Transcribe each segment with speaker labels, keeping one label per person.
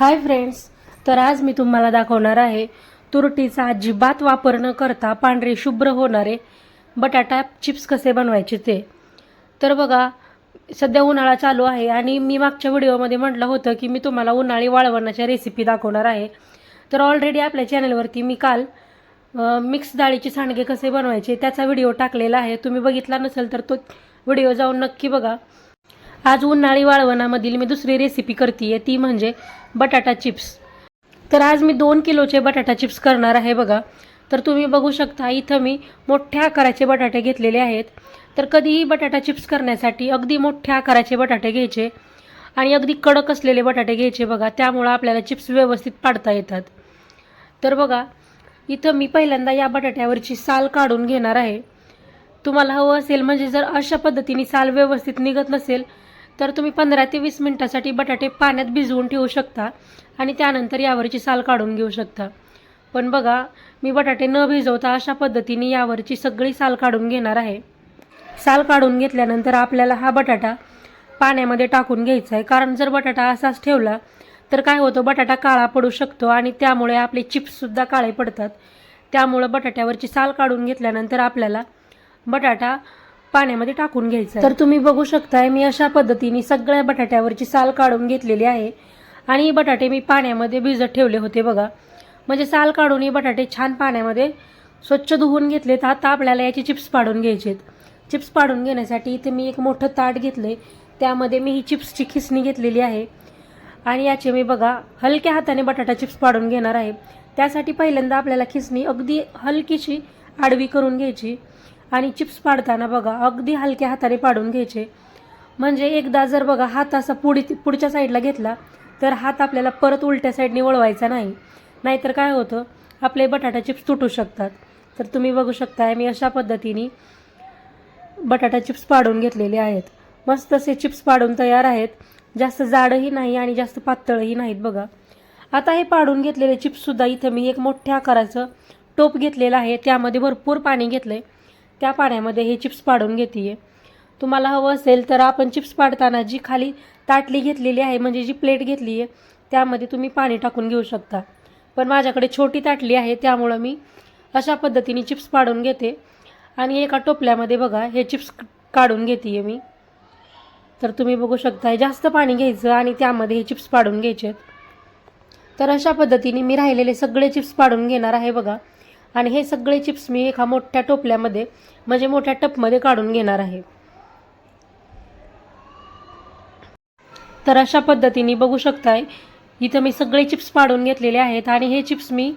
Speaker 1: Hi friends तर आज मी तुम्हाला दाखवणार आहे तुरटीचा अजिबात वापर न करता पांढरे शुभ्र होणारे बटाटा चिप्स कसे बनवायचे ते. तर बघा सध्या उन्हाळा चालू आहे आणि मी मागच्या व्हिडिओमध्ये म्हटलं होतं की मी तुम्हाला उन्हाळी वाळवणाच्या रेसिपी दाखवणार आहे. तर ऑलरेडी आपल्या चॅनलवरती मी काल मिक्स डाळीचे सांडगे कसे बनवायचे त्याचा व्हिडिओ टाकलेला आहे. तुम्ही बघितला नसेल तर तो व्हिडिओ जाऊन नक्की बघा. आज उन्हाळी वाळवणामधील मी दुसरी रेसिपी करते ती म्हणजे बटाटा चिप्स. तर आज मी दोन किलोचे बटाटा चिप्स करणार आहे बघा. तर तुम्ही बघू शकता इथं मी मोठ्या आकाराचे बटाटे घेतलेले आहेत. तर कधीही बटाटा चिप्स करण्यासाठी अगदी मोठ्या आकाराचे बटाटे घ्यायचे आणि अगदी कडक असलेले बटाटे घ्यायचे बघा. त्यामुळं आपल्याला चिप्स व्यवस्थित पाडता येतात. तर बघा इथं मी पहिल्यांदा या बटाट्यावरची साल काढून घेणार आहे. तुम्हाला हवं असेल म्हणजे जर अशा पद्धतीने साल व्यवस्थित निघत नसेल तर तुम्ही पंधरा ते वीस मिनटासाठी बटाटे पाण्यात भिजवून ठेवू शकता आणि त्यानंतर यावरची साल काढून घेऊ शकता. पण बघा मी बटाटे न भिजवता अशा पद्धतीने यावरची सगळी साल काढून घेणार आहे. साल काढून घेतल्यानंतर आपल्याला हा बटाटा पाण्यामध्ये टाकून घ्यायचा आहे. कारण जर बटाटा असाच ठेवला तर काय होतं बटाटा काळा पडू शकतो आणि त्यामुळे आपले चिप्ससुद्धा काळे पडतात. त्यामुळं बटाट्यावरची साल काढून घेतल्यानंतर आपल्याला बटाटा पाण्यामध्ये टाकून घ्यायचं तर तुम्ही बघू शकताय मी अशा पद्धतीने सगळ्या बटाट्यावरची साल काढून घेतलेली आहे. आणि बटाटे मी पाण्यामध्ये भिजत ठेवले होते बघा. म्हणजे साल काढून हे बटाटे छान पाण्यामध्ये स्वच्छ धुवून घेतलेत. आता आपल्याला याचे चिप्स पाडून घ्यायचेत. चिप्स पाडून घेण्यासाठी इथे मी एक मोठं ताट घेतलंय. त्यामध्ये मी ही चिप्सची खिसणी घेतलेली आहे. आणि याचे मी बघा हलक्या हाताने बटाटा चिप्स पाडून घेणार आहे. त्यासाठी पहिल्यांदा आपल्याला खिसणी अगदी हलकीशी आडवी करून घ्यायची. आणि चिप्स पाडताना बघा अगदी हलक्या हाताने पाडून घ्यायचे. म्हणजे एकदा जर बघा हात असा पुढी पुढच्या साईडला घेतला तर हात आपल्याला परत उलट्या साईडने वळवायचा नाही. नाहीतर काय होतं आपले बटाटा चिप्स तुटू शकतात. तर तुम्ही बघू शकताय मी अशा पद्धतीने बटाटा चिप्स पाडून घेतलेले आहेत. मस्त असे चिप्स पाडून तयार आहेत. जास्त जाडही नाही आणि जास्त पातळही नाहीत बघा. आता हे पाडून घेतलेले चिप्ससुद्धा इथं मी एक मोठ्या आकाराचं टोप घेतलेलं आहे. त्यामध्ये भरपूर पाणी घेतलं आहे त्या पाण्यामध्ये हे चिप्स पाडून घेते आहे तुम्हाला हवं असेल तर आपण चिप्स पाडताना जी खाली ताटली घेतलेली आहे म्हणजे जी प्लेट घेतली आहे त्यामध्ये तुम्ही पाणी टाकून घेऊ शकता. पण माझ्याकडे छोटी ताटली आहे त्यामुळं मी अशा पद्धतीने चिप्स पाडून घेते. आणि एका टोपल्यामध्ये बघा हे चिप्स काढून घेते आहे मी. तर तुम्ही बघू शकता जास्त पाणी घ्यायचं आणि त्यामध्ये हे चिप्स पाडून घ्यायचे तर अशा पद्धतीने मी राहिलेले सगळे चिप्स पाडून घेणार आहे बघा. आणि हे सगळे चिप्स मी एका मोठ्या टोपल्यामध्ये म्हणजे मोठ्या टपमध्ये काढून घेणार आहे. तर अशा पद्धतीने बघू शकताय इथं मी सगळे चिप्स पाडून घेतलेले आहेत आणि हे चिप्स मी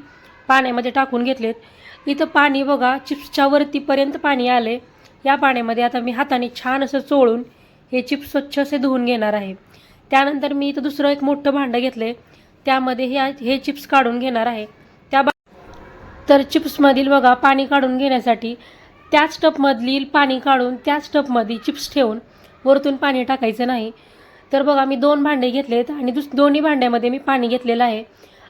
Speaker 1: पाण्यामध्ये टाकून घेतलेत. इथं पाणी बघा चिप्सच्या वरतीपर्यंत पाणी आले या पाण्यामध्ये आता मी हाताने छान असं चोळून हे चिप्स स्वच्छ असे धुवून घेणार आहे. त्यानंतर मी इथं दुसरं एक मोठं भांडं घेतलं त्यामध्ये हे हे चिप्स काढून घेणार आहे. तर चिप्समधील बघा पाणी काढून घेण्यासाठी त्याच टपमधील पाणी काढून त्याच टपमध्ये चिप्स ठेवून वरतून पाणी टाकायचं नाही. तर बघा मी दोन भांडे घेतलेत आणि दुस दोन्ही भांड्यामध्ये मी पाणी घेतलेलं आहे.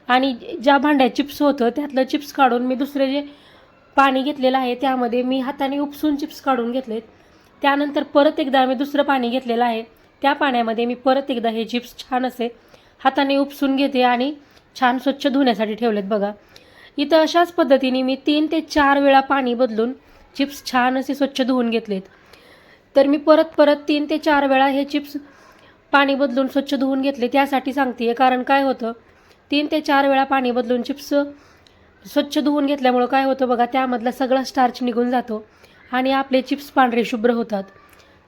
Speaker 1: आणि ज्या भांड्यात चिप्स होतं त्यातलं चिप्स काढून मी दुसरे जे पाणी घेतलेलं आहे त्यामध्ये मी हाताने उपसून चिप्स काढून घेतलेत. त्यानंतर परत एकदा मी दुसरं पाणी घेतलेलं आहे. त्या पाण्यामध्ये मी परत एकदा हे चिप्स छान असे हाताने उपसून घेते आणि छान स्वच्छ धुण्यासाठी ठेवलेत बघा. इथं अशाच पद्धतीने मी तीन ते चार वेळा पाणी बदलून चिप्स छान असे स्वच्छ धुवून घेतलेत. तर मी परत परत तीन ते चार वेळा हे चिप्स पाणी बदलून स्वच्छ धुवून घेतले त्यासाठी सांगते कारण काय होतं तीन ते चार वेळा पाणी बदलून चिप्स स्वच्छ धुवून घेतल्यामुळं काय होतं बघा त्यामधला सगळा स्टार्च निघून जातो आणि आपले चिप्स पांढरे शुभ्र होतात.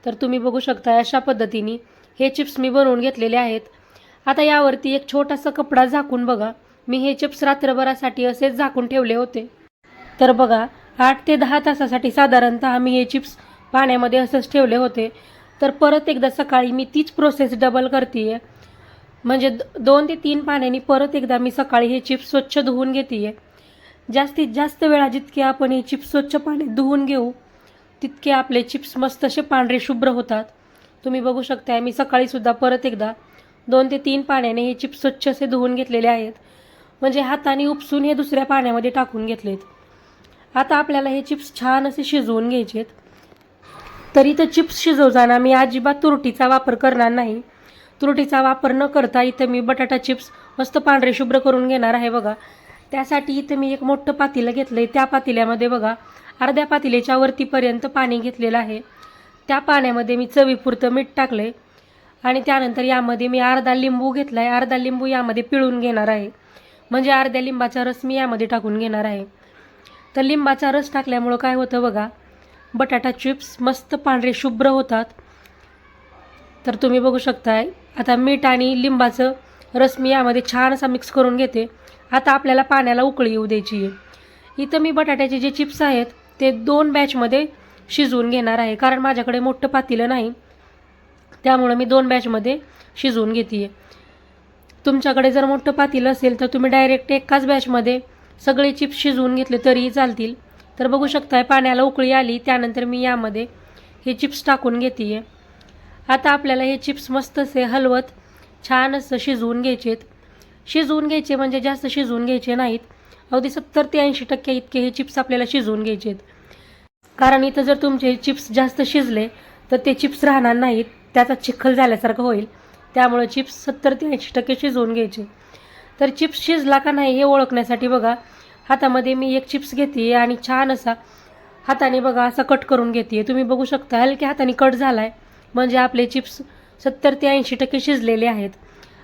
Speaker 1: तर तुम्ही बघू शकता अशा पद्धतीने हे चिप्स मी बनवून घेतलेले आहेत. आता यावरती एक छोटासा कपडा झाकून बघा. मी हे चिप्स रात्रभरासाठी असेच झाकून ठेवले होते. तर बघा आठ ते दहा तासासाठी साधारणतः मी हे चिप्स पाण्यामध्ये असंच ठेवले होते. तर परत एकदा सकाळी मी तीच प्रोसेस डबल करते म्हणजे द- दोन ते तीन पाण्याने परत एकदा मी सकाळी हे चिप्स स्वच्छ धुवून घेते जास्तीत जास्त वेळा जितके आपण हे चिप्स स्वच्छ पाण्यात धुवून घेऊ तितके आपले चिप्स मस्त असे पांढरे शुभ्र होतात. तुम्ही बघू शकता मी सकाळीसुद्धा परत एकदा दोन ते तीन पाण्याने हे चिप्स स्वच्छ असे धुवून घेतलेले आहेत. म्हणजे हाताने उपसून हे दुसऱ्या पाण्यामध्ये टाकून घेतलेत. आता आपल्याला हे चिप्स छान असे शिजवून घ्यायचे तरी तर इथं चिप्स शिजवताना मी अजिबात तुरटीचा वापर करणार नाही. तुरटीचा वापर न करता इथं मी बटाटा चिप्स मस्त पांढरे शुभ्र करून घेणार आहे बघा. त्यासाठी इथं मी एक मोठं पातेलं घेतलं आहे त्या पातेल्यामध्ये बघा अर्ध्या पातेल्याच्या वरतीपर्यंत पाणी घेतलेलं आहे. त्या पाण्यामध्ये मी चवीपुरतं मीठ टाकलं आहे आणि त्यानंतर यामध्ये मी अर्धा लिंबू घेतला आहे अर्धा लिंबू यामध्ये पिळून घेणार आहे. म्हणजे अर्ध्या लिंबाचा रस मी यामध्ये टाकून घेणार आहे. तर लिंबाचा रस टाकल्यामुळं काय होतं बघा बटाटा चिप्स मस्त पांढरे शुभ्र होतात. तर तुम्ही बघू शकताय आता मीठ आणि लिंबाचं रस मी यामध्ये छान असा मिक्स करून घेते. आता आपल्याला पाण्याला उकळी येऊ द्यायची आहे. इथं मी बटाट्याचे जे चिप्स आहेत ते दोन बॅचमध्ये शिजवून घेणार आहे. कारण माझ्याकडे मोठं पातेलं नाही. त्यामुळं मी दोन बॅचमध्ये शिजवून घेते आहे तुमच्याकडे जर मोठं पातील असेल तर तुम्ही डायरेक्ट एकाच बॅचमध्ये सगळे चिप्स शिजवून घेतले तरीही चालतील. तर बघू शकताय पाण्याला उकळी आली त्यानंतर मी यामध्ये हे चिप्स टाकून घेते आहे आता आपल्याला हे चिप्स मस्त असे हलवत छान असं शिजवून घ्यायचेत. शिजवून घ्यायचे म्हणजे जास्त शिजवून घ्यायचे नाहीत. अगदी सत्तर ते ऐंशी टक्के इतके हे चिप्स आपल्याला शिजवून घ्यायचे आहेत कारण इथं जर तुमचे चिप्स जास्त शिजले तर ते चिप्स राहणार नाहीत. त्याचा चिखल झाल्यासारखं होईल. त्यामुळं चिप्स सत्तर ते ऐंशी टक्के शिजवून घ्यायचे. तर चिप्स शिजला का नाही हे ओळखण्यासाठी बघा हातामध्ये मी एक चिप्स घेते आणि छान असा हाताने बघा असा कट करून घेते तुम्ही बघू शकता हलक्या हाताने कट झाला आहे म्हणजे आपले चिप्स सत्तर ते ऐंशी टक्के शिजलेले आहेत.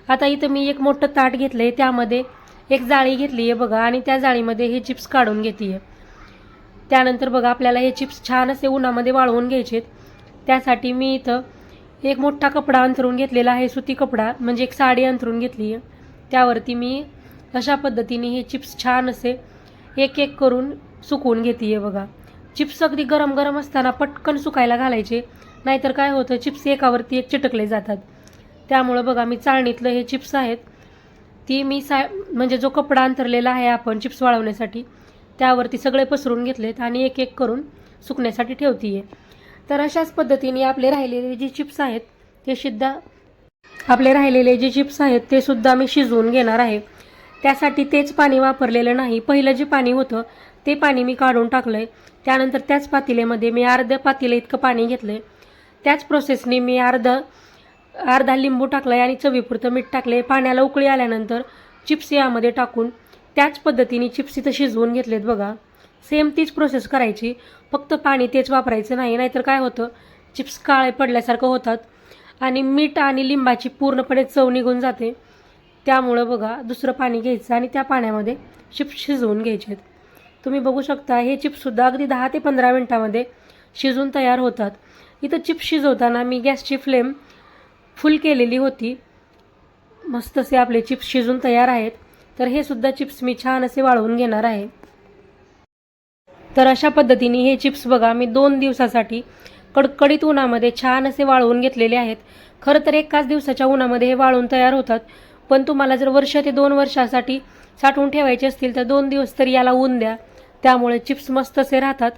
Speaker 1: आता इथं मी एक मोठं ताट घेतलं आहे त्यामध्ये एक जाळी घेतली आहे बघा आणि त्या जाळीमध्ये हे चिप्स काढून घेते आहे त्यानंतर बघा आपल्याला हे चिप्स छान असे उन्हामध्ये वाळवून घ्यायचे त्यासाठी मी इथं एक मोठा कपडा अंथरून घेतलेला आहे सुती कपडा म्हणजे एक साडी अंथरून घेतली. आहे त्यावरती मी अशा पद्धतीने हे चिप्स छान असे एक एक करून सुकवून घेते आहे बघा. चिप्स अगदी गरम गरम असताना पटकन सुकायला घालायचे नाहीतर काय होतं चिप्स एकावरती एक चिटकले जातात. त्यामुळं बघा मी चाळणीतलं हे चिप्स आहेत ती मी सा म्हणजे जो कपडा अंतरलेला आहे आपण चिप्स वाळवण्यासाठी त्यावरती सगळे पसरून घेतलेत आणि एक एक करून सुकण्यासाठी ठेवते आहे तर अशाच पद्धतीने आपले राहिलेले जे चिप्स आहेत ते सुद्धा आपले राहिलेले जे चिप्स आहेत ते सुद्धा मी शिजवून घेणार आहे. त्यासाठी तेच पाणी वापरलेलं नाही. पहिलं जे पाणी होतं ते पाणी मी काढून टाकलं आहे त्यानंतर त्याच पातेल्यामध्ये मी अर्धं पातेलं इतकं पाणी घेतलं आहे त्याच प्रोसेसने मी अर्धं अर्धा लिंबू टाकला आहे आणि चवीपुरतं मीठ टाकले पाण्याला उकळी आल्यानंतर चिप्स यामध्ये टाकून त्याच पद्धतीने चिप्स इथं शिजवून घेतलेत बघा. सेम तीच प्रोसेस करायची. फक्त पाणी तेच वापरायचं नाही नाहीतर काय होतं? चिप्स काळे पडल्यासारखं होतात. आणि मीठ आणि लिंबाची पूर्णपणे चव निघून जाते. त्यामुळं बघा दुसरं पाणी घ्यायचं आणि त्या पाण्यामध्ये चिप्स शिजवून घ्यायचे तुम्ही बघू शकता हे चिप्ससुद्धा अगदी दहा ते पंधरा मिनटामध्ये शिजून तयार होतात. इथं चिप्स शिजवताना मी गॅसची फ्लेम फुल केलेली होती. मस्त असे आपले चिप्स शिजून तयार आहेत. तर हे सुद्धा चिप्स मी छान असे वाळवून घेणार आहे. तर अशा पद्धतीने हे चिप्स बघा मी दोन दिवसासाठी कडकडीत उन्हामध्ये छान असे वाळवून घेतलेले आहेत. खरं तर एकाच दिवसाच्या उन्हामध्ये हे वाळून तयार होतात. पण तुम्हाला जर वर्ष ते दोन वर्षासाठी साठवून ठेवायचे असतील तर दोन दिवस तरी याला ऊन द्या. त्यामुळे चिप्स मस्त असे राहतात.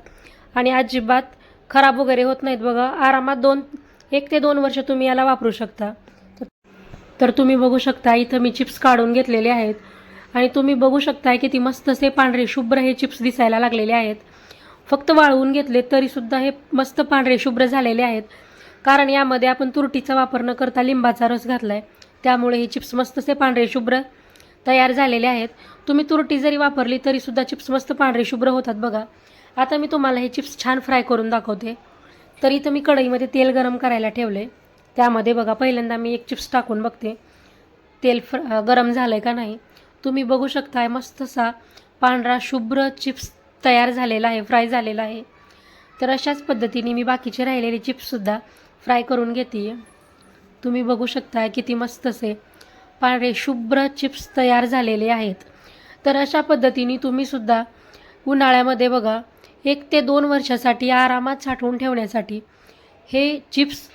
Speaker 1: आणि अजिबात खराब वगैरे होत नाहीत बघा. आरामात दोन एक ते दोन वर्ष तुम्ही याला वापरू शकता. तर तुम्ही बघू शकता इथं मी चिप्स काढून घेतलेले आहेत. आणि तुम्ही बघू शकताय की मस्त असे पांढरे शुभ्र हे चिप्स दिसायला लागलेले आहेत. फक्त वाळवून घेतले तरीसुद्धा हे मस्त पांढरे शुभ्र झालेले आहेत. कारण यामध्ये आपण तुरटीचा वापर न करता लिंबाचा रस घातला आहे त्यामुळे हे चिप्स मस्त असे पांढरे शुभ्र तयार झालेले आहेत. तुम्ही तुरटी जरी वापरली तरीसुद्धा चिप्स मस्त पांढरे शुभ्र होतात बघा. आता मी तुम्हाला हे चिप्स छान फ्राय करून दाखवते. तर इथं मी कढईमध्ये तेल गरम करायला ठेवले. त्यामध्ये बघा पहिल्यांदा मी एक चिप्स टाकून बघते. तेल फ्र गरम झालं आहे का नाही? तुम्ही बघू शकताय मस्तसा पांढरा शुभ्र चिप्स तयार झालेला आहे फ्राय झालेला आहे. तर अशाच पद्धतीने मी बाकीचे राहिलेले चिप्ससुद्धा फ्राय करून घेते तुम्ही बघू शकताय किती मस्त असे पांढरे शुभ्र चिप्स तयार झालेले आहेत. तर अशा पद्धतीने तुम्हीसुद्धा उन्हाळ्यामध्ये बघा एक ते दोन वर्षासाठी आरामात साठवून ठेवण्यासाठी हे चिप्स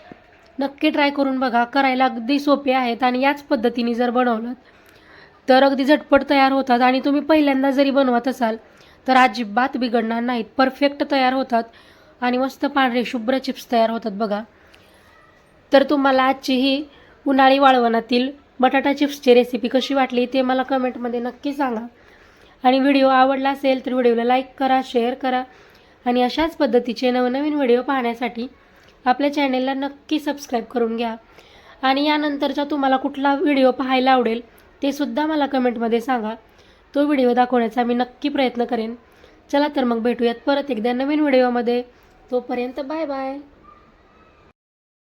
Speaker 1: नक्की ट्राय करून बघा. करायला अगदी सोपे आहेत आणि याच पद्धतीने जर बनवलं तर अगदी झटपट तयार होतात आणि तुम्ही पहिल्यांदा जरी बनवत असाल तर अजिबात बिघडणार नाहीत. परफेक्ट तयार होतात आणि मस्त पांढरे शुभ्र चिप्स तयार होतात बघा. तर तुम्हाला आजची ही उन्हाळी वाळवणातील बटाटा चिप्सची रेसिपी कशी वाटली ते मला कमेंटमध्ये नक्की सांगा. आणि व्हिडिओ आवडला असेल तर व्हिडिओला लाईक करा शेअर करा. आणि अशाच पद्धतीचे नवनवीन व्हिडिओ पाहण्यासाठी आपल्या चॅनेलला नक्की सबस्क्राईब करून घ्या. आणि यानंतरचा तुम्हाला कुठला व्हिडिओ पाहायला आवडेल ते सुद्धा मला कमेंटमध्ये सांगा. तो व्हिडिओ दाखवण्याचा मी नक्की प्रयत्न करेन. चला तर मग भेटूयात परत एकदा नवीन व्हिडिओमध्ये. तोपर्यंत बाय बाय.